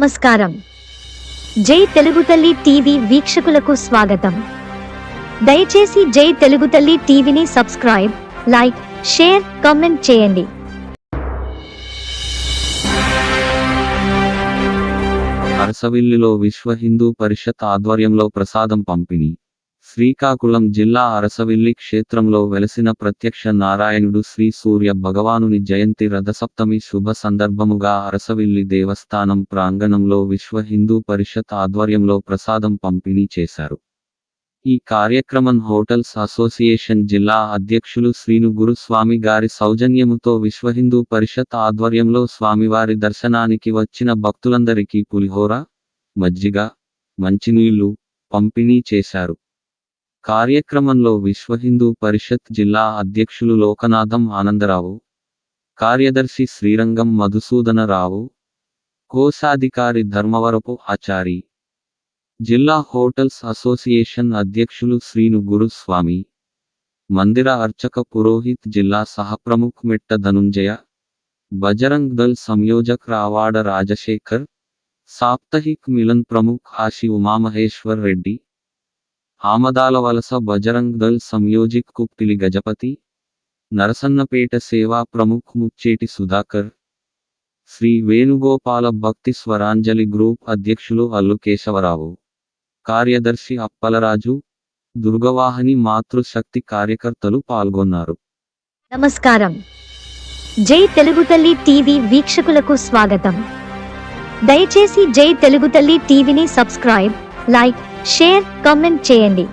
నమస్కారం. జై తెలుగు తల్లి టీవీ వీక్షకులకు స్వాగతం. దయచేసి జై తెలుగు తల్లి టీవీని సబ్స్క్రైబ్ లైక్ షేర్ కామెంట్ చేయండి. అరసవిల్లిలో విశ్వ హిందూ పరిషత్ ఆధ్వర్యంలో ప్రసాదం పంపిణీ. శ్రీకాకుళం జిల్లా అరసవిల్లి క్షేత్రంలో వెలసిన ప్రత్యక్ష నారాయణుడు శ్రీ సూర్య భగవానుని జయంతి రథసప్తమి శుభ సందర్భముగా అరసవిల్లి దేవస్థానం ప్రాంగణంలో విశ్వ హిందూ పరిషత్ ఆధ్వర్యంలో ప్రసాదం పంపిణీ చేశారు. ఈ కార్యక్రమం హోటల్స్ అసోసియేషన్ జిల్లా అధ్యక్షులు శ్రీను గురుస్వామి గారి సౌజన్యముతో విశ్వ హిందూ పరిషత్ ఆధ్వర్యంలో స్వామివారి దర్శనానికి వచ్చిన భక్తులందరికీ పులిహోర మజ్జిగ మంచినీళ్ళు పంపిణీ చేశారు. కార్యక్రమంలో విశ్వ హిందూ పరిషత్ జిల్లా అధ్యక్షులు లోకనాథం ఆనందరావు కార్యదర్శి శ్రీరంగం మధుసూదనరావు కోశాధికారి ధర్మవరపు ఆచారి జిల్లా హోటల్స్ అసోసియేషన్ అధ్యక్షులు శ్రీను గురుస్వామి మందిర అర్చక పురోహిత్ జిల్లా సహప్రముఖ్ మెట్ట ధనుంజయ బజరంగ్ దళ్ సంయోజక్ రావాడ రాజశేఖర్ సాప్తహిక్ మిలన్ ప్రముఖ్ ఆశి ఉమామహేశ్వర్ రెడ్డి ఆమదాల వలస బజరంగ్ దళ్ సంయోజిక్ కుప్పిలి గజపతి నరసన్నపేట సేవా ప్రముఖ్ ముచ్చేటి సుధాకర్ శ్రీ వేణుగోపాల భక్తి స్వరాంజలి గ్రూప్ అధ్యక్షులు అల్లు కేశవరావు కార్యదర్శి అప్పలరాజు దుర్గవాహిని మాతృశక్తి కార్యకర్తలు పాల్గొన్నారు. నమస్కారం. జై తెలుగు తల్లి టీవీ వీక్షకులకు స్వాగతం. దయచేసి జై తెలుగు తల్లి టీవీని సబ్స్క్రైబ్ లైక్ షేర్ కామెంట్ చేయండి.